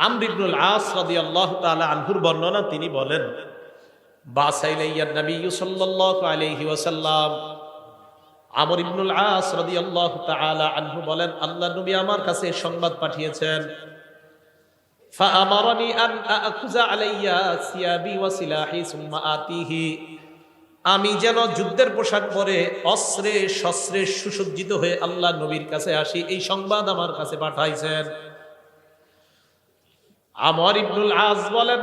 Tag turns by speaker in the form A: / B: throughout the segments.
A: আমর ইবনুল আস রাদিয়াল্লাহু তাআলা আনহুর বর্ণনা তিনি বলেন বাসাইলাইয়া নবী সাল্লাল্লাহু আলাইহি ওয়াসাল্লাম আমর ইবনুল আস রাদিয়াল্লাহু তাআলা আনহু বলেন আল্লাহ নবী আমার কাছে সংবাদ পাঠিয়েছেন فأمرني أن أأخذ علي ثيابي وسلاحي ثم آتيه আমি যেন যুদ্ধের পোশাক পরে অস্ত্রে শস্ত্রে সুসজ্জিত হয়ে আল্লাহ নবীর কাছে আসি এই সংবাদ আমার কাছে পাঠাইছেন আমর ইবনুল আজ বলেন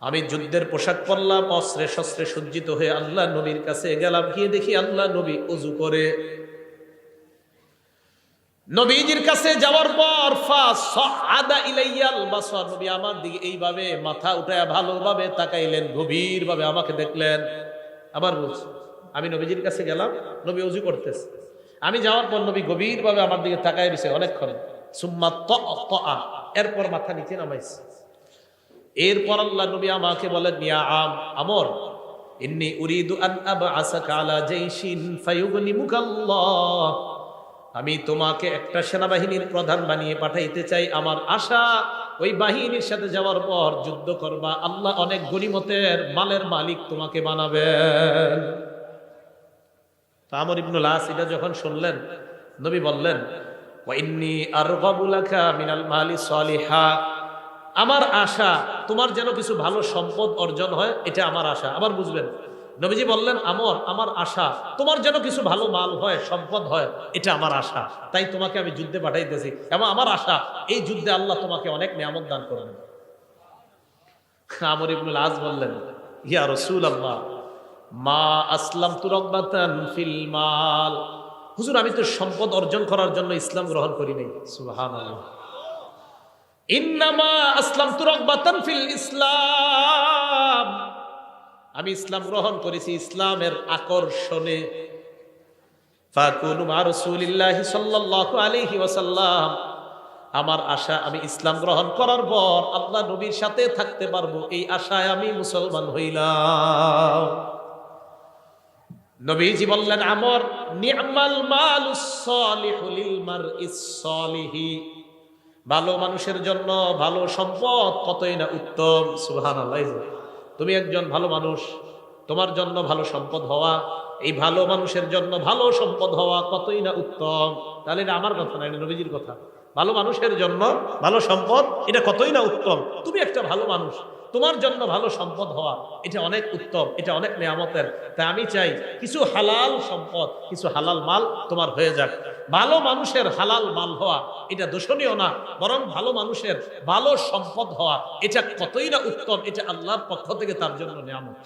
A: আমি যুদ্ধের পোশাক পরলাম, অস্ত্রে শস্ত্রে সজ্জিত হয়ে আল্লাহ নবীর কাছে গেলাম। গিয়ে দেখি আল্লাহ নবী অজু করে। নবীজির কাছে যাওয়ার পর নবী আমার দিকে এইভাবে মাথা উঠায় ভালোভাবে তাকাইলেন গভীর ভাবে আমাকে দেখলেন। আবার বলছি, আমি নবীজির কাছে গেলাম, নবী অজু করতেছে। আমি যাওয়ার পর নবী গভীর ভাবে আমার দিকে তাকাই দিছে অনেকক্ষণ। সুম্মা ত এরপর মাথা নিচে নামাইছে। এরপর আল্লাহ নবী আমাকে বলেন, ইয়া আম, আমর, ইন্নি উরিদু আন আবআসাকা আলা জাইশিন ফায়ুগনিমুকাল্লাহ। আমি তোমাকে একটা সেনাবাহিনীর প্রধান বানিয়ে পাঠাইতে চাই। আমার আশা, ওই বাহিনীর সাথে যাওয়ার পর যুদ্ধ করবা। আল্লাহ অনেক গনিমতের মালের মালিক তোমাকে বানাবেন। তো আমর ইবনুল আস এটা যখন শুনলেন, নবী বললেন আমার আশা, তোমার যেন কিছু ভালো সম্পদ অর্জন হয়, এটা আমার আশা। আবার বুঝবেন, নবীজি বললেন, আমর, আমার আশা, তোমার যেন কিছু ভালো মাল হয়, সম্পদ হয়, এটা আমার আশা। তাই তোমাকে আমি যুদ্ধে পাঠাইতেছি এবং আমার আশা, এই যুদ্ধে আল্লাহ তোমাকে অনেক নিয়ামত দান করবেন আমর ইবনুল আজ বললেন, ইয়া রসুল আল্লাহ মা আসলাম তুরব্বাতান ফিল মাল। হুজুর, আমি তো সম্পদ অর্জন করার জন্য ইসলাম গ্রহণ করি নাই। সুবহানাল্লাহ। ইন্নামা আসলাম তুরব্বাতান ফিল ইসলাম। আমি ইসলাম গ্রহণ করেছি ইসলামের আকর্ষণে। ফাকুনু মা রাসূলিল্লাহি সাল্লাল্লাহু আলাইহি ওয়াসাল্লাম। আমার আশা, আমি ইসলাম গ্রহণ করার পর আল্লাহ নবীর সাথে থাকতে পারব, এই আশায় আমি মুসলমান হইলাম। নবীজি বললেন, আমর নিয়ামাল মালুস সালিহু। ভালো মানুষের জন্য ভালো সম্পদ কতই না উত্তম, সুবহানাল্লাহ। তুমি একজন ভালো মানুষ, তোমার জন্য ভালো সম্পদ হওয়া, এই ভালো মানুষের জন্য ভালো সম্পদ হওয়া কতই না উত্তম? তাহলে এটা আমার কথা না, এটা নবীজির কথা। ভালো মানুষের জন্য ভালো সম্পদ, এটা কতই না উত্তম? তুমি একটা ভালো মানুষ তোমার জন্য ভালো সম্পদ হওয়া, এটা অনেক উত্তম, এটা অনেক নিয়ামতের। তাই আমি চাই কিছু হালাল সম্পদ, কিছু হালাল মাল তোমার হয়ে যাক। ভালো মানুষের হালাল মাল হওয়া, এটা দোষণীয় না, বরং ভালো মানুষের ভালো সম্পদ হওয়া, এটা কতই না উত্তম, এটা আল্লাহর পক্ষ থেকে তার জন্য নিয়ামত।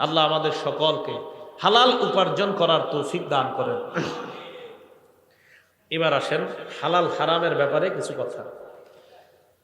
A: আল্লাহ আমাদের সকলকে হালাল উপার্জন করার তৌফিক দান করেন। এবার আসেন হালাল হারামের ব্যাপারে কিছু কথা।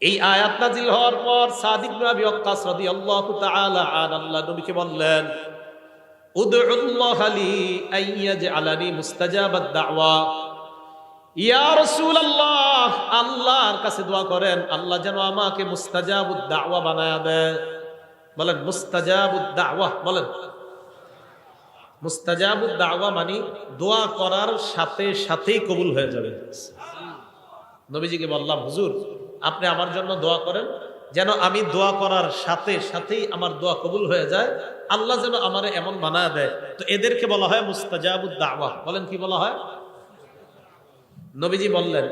A: এই আয়াত নাজিল হওয়ার পর সাদিক নবী ওয়াক্কাস রাদিয়াল্লাহু তাআলা আন আল্লাহ নবীকে বললেন, উদউল্লাহ লি আইয়াজআলানি মুস্তাজাবাদ দাওয়া। ইয়া রাসূলুল্লাহ, আল্লাহর কাছে দোয়া করেন, আল্লাহ যেন আমাকে মুস্তাজাবুদ দাওয়া বানায়া দেয় বলেন, মুস্তাজাবুদ দাওয়া? বলেন। মুস্তাজাবুদ দাওয়া মানে দোয়া করার সাথে সাথেই কবুল হয়ে যাবে। নবীজিকে বললাম, হুজুর আপনি আমার জন্য দোয়া করেন, যেন আমি দোয়া করার সাথে সাথেই আমার দোয়া কবুল হয়ে যায়। আল্লাহ যেন আমার এমন বানায় দেয়। তো এদেরকে বলা হয় মুস্তাজাবুদ দাওয়া। বলেন কি বলা হয়? নবীজি বললেন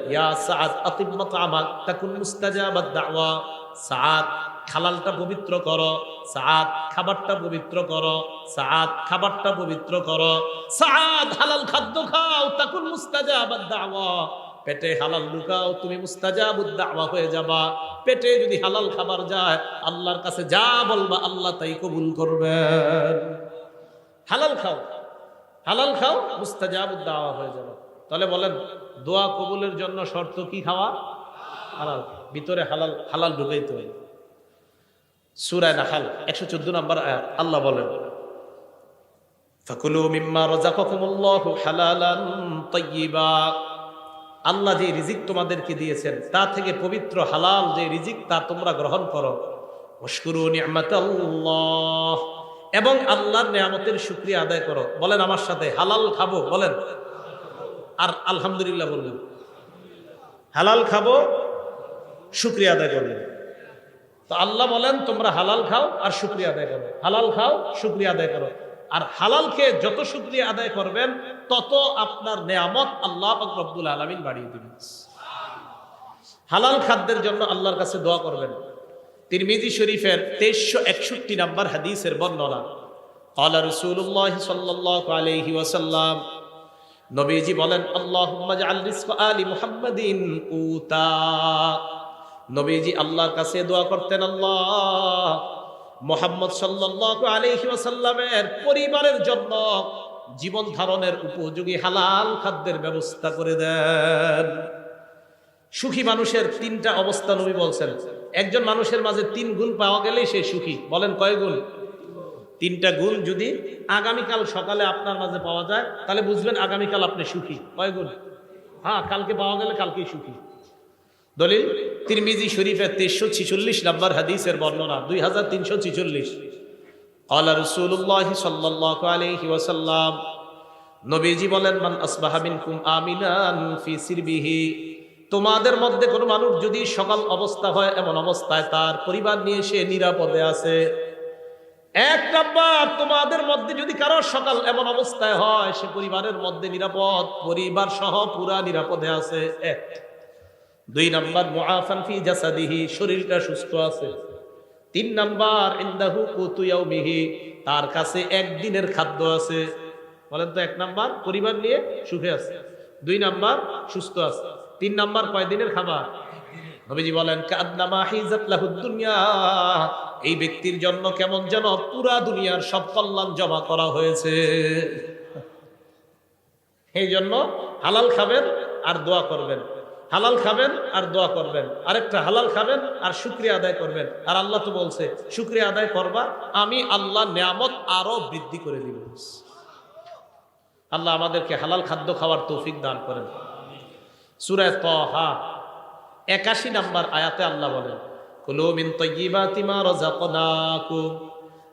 A: খালালটা পবিত্র করো। সাদ খাবারটা পবিত্র করো। সাদ খাবারটা পবিত্র করো। সাদ হালাল খাদ্য খাও, তাকুন মুস্তাজাবাদ দাওয়া। পেটে হালাল লুকাও, তুমি মুস্তাজাবুদ দাওয়া হয়ে যাবা। পেটে যদি হালাল খাবার যায়, আল্লাহর কাছে যা বলবা আল্লাহ তাই কবুল করবেন হালাল খাও হালাল খাও, মুস্তাজাবুদ দাওয়া হয়ে যাবে। তাহলে বলেন, দোয়া কবুলের জন্য শর্ত কি খাওয়া? হালাল, ভিতরে হালাল হালাল ঢুকাইতে হয়। সুরায় নাহাল, একশো চোদ্দ নম্বর আল্লাহ বলেন, ফাকুলু মিম্মা রাযাকাকুমুল্লাহু হালালান তাইয়্যিবা আল্লাহ যে রিজিক তোমাদেরকে দিয়েছেন, তা থেকে পবিত্র হালাল যে রিজিক, তা তোমরা গ্রহণ করো। এবং আল্লাহর নিয়ামতের শুকরিয়া আদায় করো। বলেন আমার সাথে, হালাল খাব, বলেন। আর আলহামদুলিল্লাহ বললেন। হালাল খাব, শুক্রিয়া আদায় করবেন তো আল্লাহ বলেন, তোমরা হালাল খাও আর শুক্রিয়া আদায় করো। হালাল খাও, শুক্রিয়া আদায় করো। আর হালালকে যত শুক্রিয়া আদায় করবেন, তত আপনার নেয়ামত আল্লাহ রব্দুল আলমিন বাড়িয়ে দেবেন। হালাল খাদ্যের জন্য আল্লাহর কাছে দোয়া করবেন। তিরমিজি শরীফের তেইশশো একষট্টি নাম্বার হাদিসের বর্ণনা আল্লাহ রসুল্লাহ সাল্লাহ আলহি ওয়াসাল্লাম নবীজি বলেন আল্লাহ আলী মুহাম্মাদিন উতা নবীজি আল্লাহর কাছে দোয়া করতেন, আল্লাহ মোহাম্মদ সাল্লাল্লাহু আলাইহি ওয়াসাল্লামের পরিবারের জন্য জীবন ধারণের উপযোগী হালাল খাদ্যের ব্যবস্থা করে দেন। সুখী মানুষের তিনটা অবস্থা নবী বলছেন। একজন মানুষের মাঝে তিন গুণ পাওয়া গেলেই সে সুখী। বলেন কয় গুণ? তিনটা গুণ যদি আগামীকাল সকালে আপনার মাঝে পাওয়া যায়, তাহলে বুঝবেন আগামীকাল আপনি সুখী। কয় গুণ? হ্যাঁ কালকে পাওয়া গেলে কালকেই সুখী। দলিল, তিরমিজি শরীফের তেইশশো ছিচল্লিশ হাদিস হাদিসের বর্ণনা, দুই হাজার তিনশো ছিচল্লিশ। আল্লাহ রসুল্লাহ সাল্লাহ আলহি নবীজি বলেন, মান আসবাহাবিন কুম আমিনান ফি সিরবিহি। তোমাদের মধ্যে কোনো মানুষ যদি সকাল অবস্থা হয়, এমন অবস্থায় তার পরিবার নিয়ে সে নিরাপদে আছে। এক নাম্বার, তোমাদের মধ্যে যদি কারও সকাল এমন অবস্থায় হয়, সে পরিবারের মধ্যে নিরাপদ পরিবার সহ পুরা নিরাপদে আছে। এক। দুই নাম্বার, মুআফান ফি জাসাদিহি, শরীরটা সুস্থ আছে। তিন নাম্বার, ইন্দাহু কুতু ইয়াউমিহি, তার কাছে একদিনের খাদ্য আছে। বলেন তো, এক নাম্বার, পরিবার নিয়ে সুখে আছে। দুই নাম্বার, সুস্থ আছে। তিন নাম্বার কয়দিনের খাবার? নবীজি বলেন দুনিয়া। এই ব্যক্তির জন্য কেমন যেন পুরা দুনিয়ার সব কল্যাণ জমা করা হয়েছে। এই জন্য হালাল খাবেন আর দোয়া করবেন। হালাল খাবেন আর দোয়া করবেন। আরেকটা, হালাল খাবেন আর শুক্রিয়া আদায় করবেন। আর আল্লাহ তো বলছে, শুক্রিয়া আদায় করবা, আমি আল্লাহ নিয়ামত আরও বৃদ্ধি করে দিব। আল্লাহ আমাদেরকে হালাল খাদ্য খাওয়ার তৌফিক দান করেন। সুরায় তহা, একাশি নাম্বার আয়াতে আল্লাহ বলেন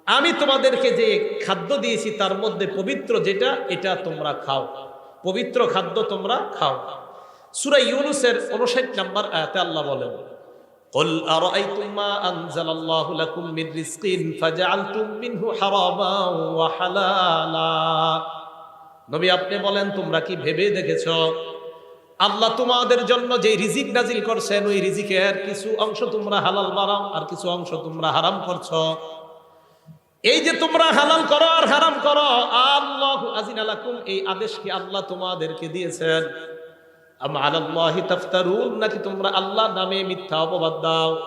A: আমি তোমাদেরকে যে খাদ্য দিয়েছি, তার মধ্যে পবিত্র যেটা, এটা তোমরা খাও। পবিত্র খাদ্য তোমরা খাও। সূরা ইউনুসের 59 নাম্বার আয়াতে আল্লাহ বলেন قل أرأيتم ما أنزل الله لكم من رزق فجعلتم منه حراما وحلالا নবী আপনি বলেন তোমরা কি ভেবে দেখেছ আল্লাহ তোমাদের জন্য যে রিজিক নাজিল করছেন ওই রিজিকের কিছু অংশ তোমরা হালাল বানাও আর কিছু অংশ তোমরা হারাম করছো এই যে তোমরা হালাল করো আর হারাম করো আল্লাহ আজিন আলাকুম এই আদেশ কি আল্লাহ তোমাদেরকে দিয়েছেন নাকি তোমরা আল্লাহ নামে মিথ্যা অপবাদ দাও?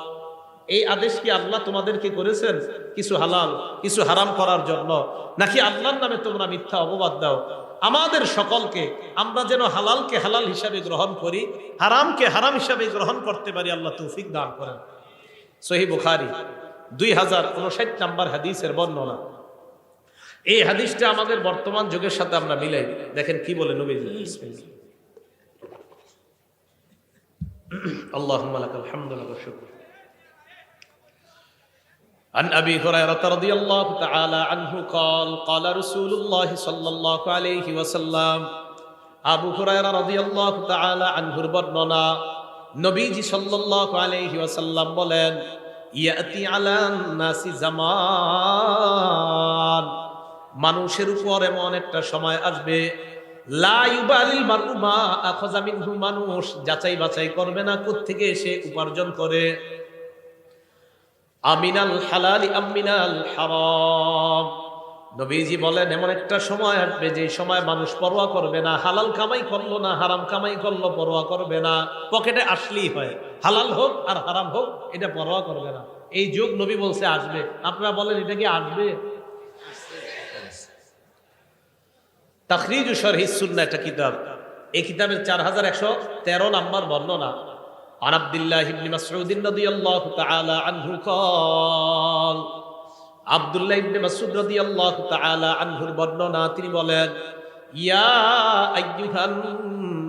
A: এই আদেশ কি আল্লাহ তোমাদেরকে করেছেন? কিছু হালাল, কিছু হারাম করার জন্য? নাকি আল্লাহর নামে তোমরা মিথ্যা অপবাদ দাও? আমাদের সকলকে আমরা যেন হালালকে হালাল হিসাবে গ্রহণ করি, হারামকে হারাম হিসাবে গ্রহণ করতে পারি, আল্লাহ তৌফিক দান করেন। সহি বুখারি, দুই হাজার উনষাট নাম্বার হাদিসের বর্ণনা। এই হাদিসটা আমাদের বর্তমান যুগের সাথে আমরা মিলাই। দেখেন কি বলে নবীজি। আল্লাহ الحمد لك الشكر عن أبي هريرة رضي الله تعالى عنه قال قال رسول الله صلى الله عليه وسلم আবু হুরায়রা রাদিয়াল্লাহু তাআলা আনহুর বর্ণনা নবীজি সাল্লাল্লাহু আলাইহি ওয়াসাল্লাম বলেন ইয়াতি আলান নাসি জামান মানুষের উপর এমন একটা সময় আসবে মানুষ, যাচাই বাছাই করবে না, কোত্থেকে এসে উপার্জন করে? আমিনাল হালালি আমিনাল হারাম। নবীজি বলেন, এমন একটা সময় আসবে যে সময় মানুষ পরোয়া করবে না, হালাল কামাই করল না, হারাম কামাই করল, পরোয়া করবে না। পকেটে আসলেই হয়, হালাল হোক আর হারাম হোক, এটা পরোয়া করবে না। এই যুগ নবী বলছে, আসবে। আপনারা বলেন, এটা কি আসবে? তাখরিজ শরহিস সুন্না একটা কিতাব এই কিতাবের চার হাজার একশো তেরো নাম্বার বর্ণনা عن عبد الله بن مسعود رضي الله تعالى عنه قال আব্দুল্লাহ ইবনে মাসউদ রাদিয়াল্লাহু তাআলা আনহুর বর্ণনা তিনি বলেন ইয়া আইয়ুহান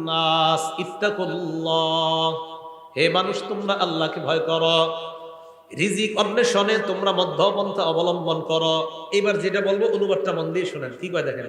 A: নাস ইত্তাকুল্লাহ হে মানুষ তোমরা আল্লাহকে ভয় করো রিজিক অন্বেষণে তোমরা মধ্যপন্থা অবলম্বন করো এবার যেটা বলবো অনুবাদটা মন দিয়ে শুনেন কি কয় দেখেন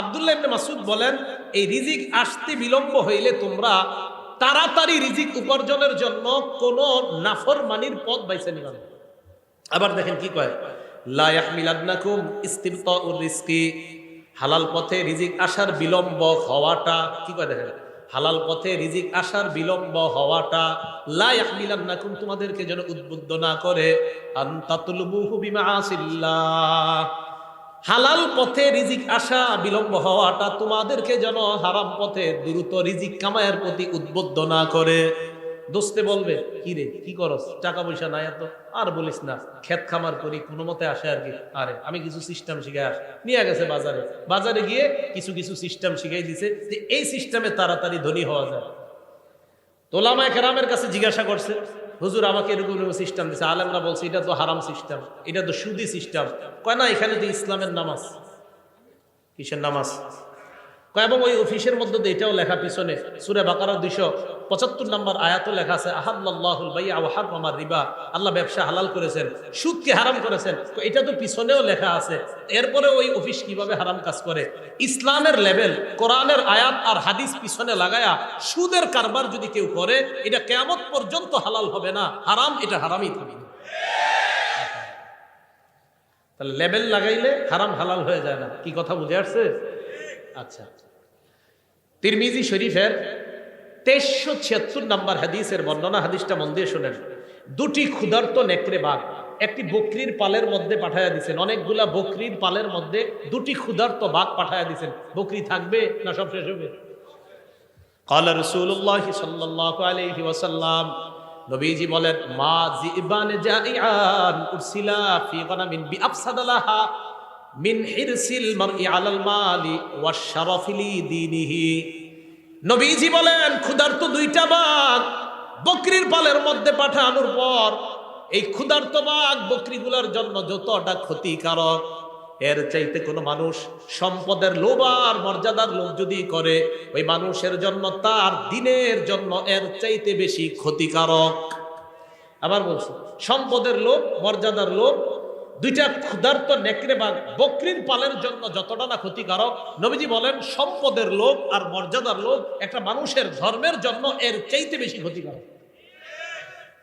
A: আব্দুল্লাহ ইবনে মাসুদ বলেন, এই রিজিক আসতে বিলম্ব হইলে তোমরা তাড়াতাড়ি রিজিক উপার্জনের জন্য কোন নাফর মানির পথ বাইছে নিবা। আবার দেখেন কি কয়, লা ইয়াহমিলান্নাকুম ইস্তিবতাউর রিজকি হালাল পথে রিজিক আসার বিলম্ব হওয়াটা, কি কয় দেখেন, হালাল পথে রিজিক আসার বিলম্ব হওয়াটা, লা ইয়াহমিলান্নাকুম, তোমাদেরকে যেন উদ্বুদ্ধ না করে, আন তাতলুবুহু বিমাআসিল্লাহ হালাল পথে রিজিক আসা বিলম্ব হওয়াটা তোমাদেরকে যেন হারাম পথে দ্রুত রিজিক কামায়ের প্রতি উদ্বুদ্ধ না করে। দোস্তে বলবে, কি রে, কি করস? টাকা পয়সা নাই এত? আর বলিস না, ক্ষেত খামার করি, কোনো মতে আসে আর কি? আরে, আমি কিছু সিস্টেম শিখে আস। নিয়ে গেছে বাজারে। বাজারে গিয়ে কিছু কিছু সিস্টেম শিখাই দিছে যে এই সিস্টেমে তাড়াতাড়ি ধনী হওয়া যায়। তোলামায় কেরামের কাছে জিজ্ঞাসা করছে হুজুর আমাকে এরকম সিস্টেম দিছে। আলেমরা বলছে, এটা তো হারাম সিস্টেম এটা তো সুদি সিস্টেম কয়, না, এখানে তো ইসলামের নামাজ। কিসের নামাজ? এবং ওই অফিসের মধ্যে এটাও লেখা পিছনে, সুরে বাকারা দুইশো পঁচাত্তর নম্বর আয়াতও লেখা আছে আহাদুল ভাই আহার মামার রিবা। আল্লাহ ব্যবসা হালাল করেছেন, সুদকে হারাম করেছেন। এটা তো পিছনেও লেখা আছে। এরপরে ওই অফিস কীভাবে হারাম কাজ করে? ইসলামের লেভেল, কোরআনের আয়াত আর হাদিস পিছনে লাগায়া সুদের কারবার যদি কেউ করে, এটা কেমত পর্যন্ত হালাল হবে না, হারাম এটা হারামই থাকবে। তাহলে লেবেল লাগাইলে হারাম হালাল হয়ে যায় না। কি কথা বুঝে আসছে? আচ্ছা তিরমিজি শরীফের তেইশশো ছিয়াত্তর নাম্বার হাদিসের বর্ণনা হাদিসটা মন দিয়ে শোনেন দুটি ক্ষুধার্ত নেকড়ে বাঘ একটি বকরির পালের মধ্যে পাঠায়া দিছেন অনেকগুলা বকরির পালের মধ্যে দুটি ক্ষুধার্ত বাঘ পাঠায়া দিছেন বকরি থাকবে না সব শেষ হবে قال رسول الله صلى الله عليه وسلم নবীজি বলেন মা জিবান জাইআন উরসিলা ফি গনামিন বিআফসাদালাহা মিন হিরসিল মারই আলাল মালি ওয়াশরাফি লি দীনিহি। নবীজি বলেন, ক্ষুধার্ত দুইটা বাঘ বকরির পালের মধ্যে পাঠানোর পর এই ক্ষুধার্ত বাঘ বকরিগুলোর জন্য যতটা ক্ষতিকারক, এর চাইতে কোনো মানুষ সম্পদের লোভ আর মর্যাদার লোভ যদি করে, ওই মানুষের জন্য তার দিনের জন্য এর চাইতে বেশি ক্ষতিকারক। আবার বলছি, সম্পদের লোভ, মর্যাদার লোভ দুইটা ক্ষুধার্ত নেকড়ে বাঘ বকরির পালের জন্য যতটা না ক্ষতিকারক, নবীজি বলেন, সম্পদের লোভ আর মর্যাদার লোভ একটা মানুষের ধর্মের জন্য এর চাইতে বেশি ক্ষতিকারক।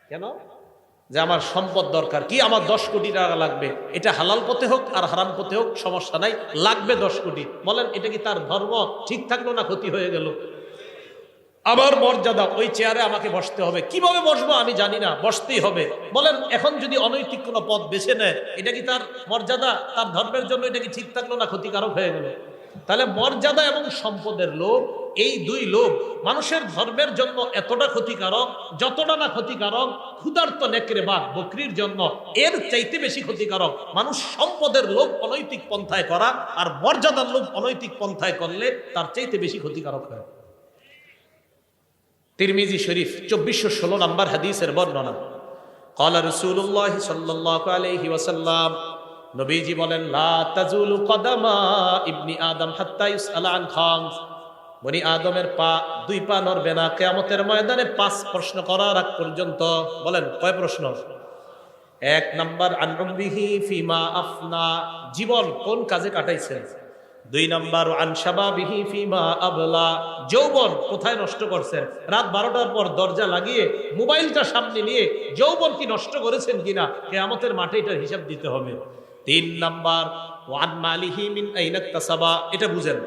A: কেন? যে আমার সম্পদ দরকার। কি আমার দশ কোটি টাকা লাগবে? এটা হালাল পথে হোক আর হারাম পথে হোক, সমস্যা নাই। লাগবে দশ কোটি। বলেন, এটা কি তার ধর্ম? ঠিক থাকল না, ক্ষতি হয়ে গেল? আমার মর্যাদা, ওই চেয়ারে আমাকে বসতে হবে। কীভাবে বসবো আমি জানি না, বসতেই হবে। বলেন, এখন যদি অনৈতিক কোনো পথ বেছে নেয়, এটা কি তার মর্যাদা? তার ধর্মের জন্য এটা কি ঠিক থাকল না ক্ষতিকারক হয়ে গেল? তাহলে মর্যাদা এবং সম্পদের লোভ, এই দুই লোভ, মানুষের ধর্মের জন্য এতটা ক্ষতিকারক, যতটা না ক্ষতিকারক, ক্ষুধার্ত নেকড়ে বাঘ বকরির জন্য এর চাইতে বেশি ক্ষতিকারক। মানুষ সম্পদের লোভ অনৈতিক পন্থায় করা আর মর্যাদার লোভ অনৈতিক পন্থায় করলে তার চাইতে বেশি ক্ষতিকারক হয়। তিরমিজি শরীফ, চব্বিশশো ষোলো নম্বর হাদিসের বর্ণনা। কলা রসুল্লাহ সাল্লি ওসাল্লাম নবীজি বলেন, লা তাজুলু ইবনি আদম হাত্তাইস আলান খামস মনি আদমের পা, দুই পা নড়বে না, কেয়ামতের ময়দানে পাঁচ প্রশ্ন করার আগ পর্যন্ত বলেন, কয় প্রশ্ন? এক নম্বর আনবিহি ফিমা আফনা। জীবন কোন কাজে কাটাইছেন? দুই নাম্বার আনসাবাবিহি ফিমা আবলা। যৌবন কোথায় নষ্ট করছেন? রাত বারোটার পর দরজা লাগিয়ে মোবাইলটা সামনে নিয়ে যৌবন কি নষ্ট করেছেন কিনা কেয়ামতের মাঠে এটার হিসাব দিতে হবে। তিন নাম্বার, ওয়ান মালিহি মিন আইনাক তাসাবা। এটা বুঝেন,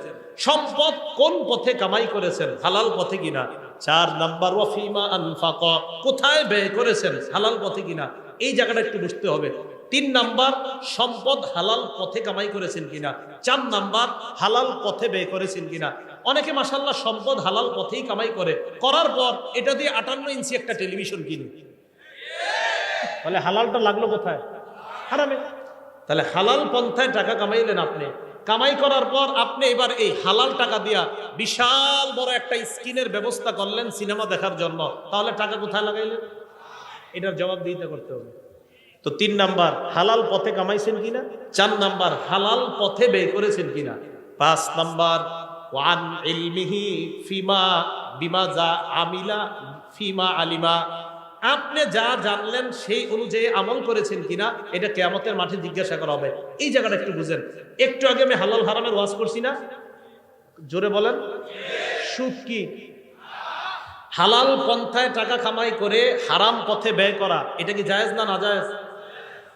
A: সম্পদ কোন পথে কামাই করেছেন, হালাল পথে কিনা? চার নাম্বার ওয়াফিমা আনফাক। কোথায় ব্যয় করেছেন, হালাল পথে কিনা? এই জায়গাটা একটু বুঝতে হবে। তিন নাম্বার সম্পদ হালাল পথে কামাই করেছেন কিনা? চার নাম্বার হালাল পথে ব্যয় করেছেন কিনা? অনেকে মাসাল্লাহ সম্পদ হালাল পথেই কামাই করে। করার পর এটা দিয়ে আটান্ন ইঞ্চি একটা টেলিভিশন কিনে। তাহলে হালালটা লাগল কোথায়? হারামে। তাহলে হালাল পন্থায় টাকা কামাইলেন আপনি। কামাই করার পর আপনি এবার এই হালাল টাকা দিয়া বিশাল বড় একটা স্ক্রিনের ব্যবস্থা করলেন সিনেমা দেখার জন্য। তাহলে টাকা কোথায় লাগাইলেন? এটার জবাব দিতে করতে হবে। তো তিন নাম্বার, হালাল পথে কামাইছেন কিনা? চার নাম্বার, হালাল পথে ব্যয় করেছেন কিনা? পাঁচ নাম্বার, ওয়ান ইলমিহি ফিমা বিমা যা আমিলা ফিমা আলিমা। আপনি যা জানলেন সেই অনুযায়ী আমল করেছেন কিনা, এটা কেয়ামতের মাঠে জিজ্ঞাসা করা হবে। এই জায়গাটা একটু বুঝেন। একটু আগে আমি হালাল হারামের ওয়াজ করছি না? জোরে বলেন। সুদ কি? হালাল পন্থায় টাকা কামাই করে হারাম পথে ব্যয় করা, এটা কি জায়েজ না না জায়েজ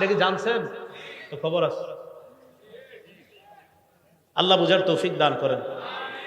A: এটা কি জানছেন? তো খবর আছে। আল্লাহ বুঝার তৌফিক দান করেন।